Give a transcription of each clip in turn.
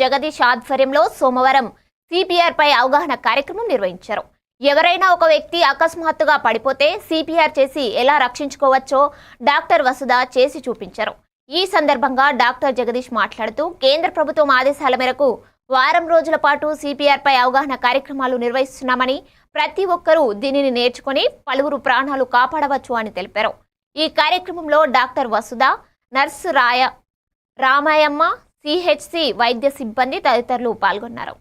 జగదీష్ ఆధ్వర్యంలో సోమవారం సిపిఆర్ పై అవగాహన కార్యక్రమం నిర్వహించారు. ఎవరైనా ఒక వ్యక్తి అకస్మాత్తుగా పడిపోతే సిపిఆర్ చేసి ఎలా రక్షించుకోవచ్చో డాక్టర్ వసుధ చేసి చూపించారు. ఈ సందర్భంగా డాక్టర్ జగదీష్ మాట్లాడుతూ కేంద్ర ప్రభుత్వం ఆదేశాల మేరకు వారం రోజుల పాటు సిపిఆర్ పై అవగాహన కార్యక్రమాలు నిర్వహిస్తున్నామని ప్రతి ఒక్కరూ దీనిని నేర్చుకుని పలువురు ప్రాణాలు కాపాడవచ్చు అని తెలిపారు. ఈ కార్యక్రమంలో డాక్టర్ వసుధ నర్సు రాయ రామాయమ్మ సిహెచ్సి వైద్య సిబ్బంది తదితరులు పాల్గొన్నారు.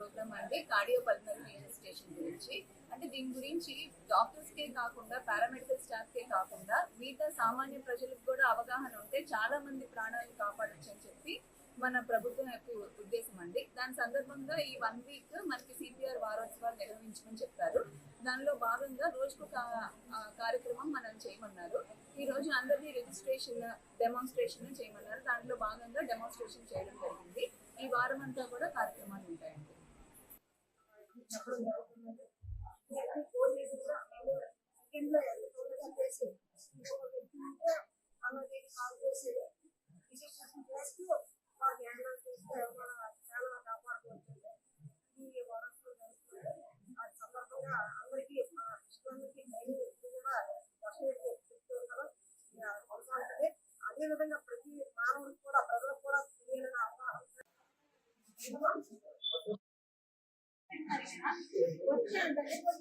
ప్రోగ్రామ్ అంటే కార్డియో పల్మనరీ స్టేషన్ గురించి. అంటే దీని గురించి డాక్టర్స్ కే కాకుండా పారామెడికల్ స్టాఫ్ కే కాకుండా మిగతా సామాన్య ప్రజలకు కూడా అవగాహన ఉంటే చాలా మంది ప్రాణాలను కాపాడొచ్చు అని చెప్పి మన ప్రభుత్వం యొక్క ఉద్దేశం అండి. దాని సందర్భంగా ఈ వన్ వీక్ మనకి సిపిఆర్ వారోత్సవాలు నిర్వహించమని చెప్పారు. దానిలో భాగంగా రోజుకు కార్యక్రమం మనం చేయమన్నారు. ఈ రోజు అందరినీ రిజిస్ట్రేషన్ డెమాన్స్ట్రేషన్ చేయమన్నారు. దాంట్లో భాగంగా డెమాన్స్ట్రేషన్ చేయడం జరిగింది. ఈ వారం అంతా కూడా కార్యక్రమాలు ఉంటాయండి. అదేవిధంగా ప్రతి మానవుడికి కూడా ప్రజలకు కూడా తెలియాలని అవగాహన వచ్చే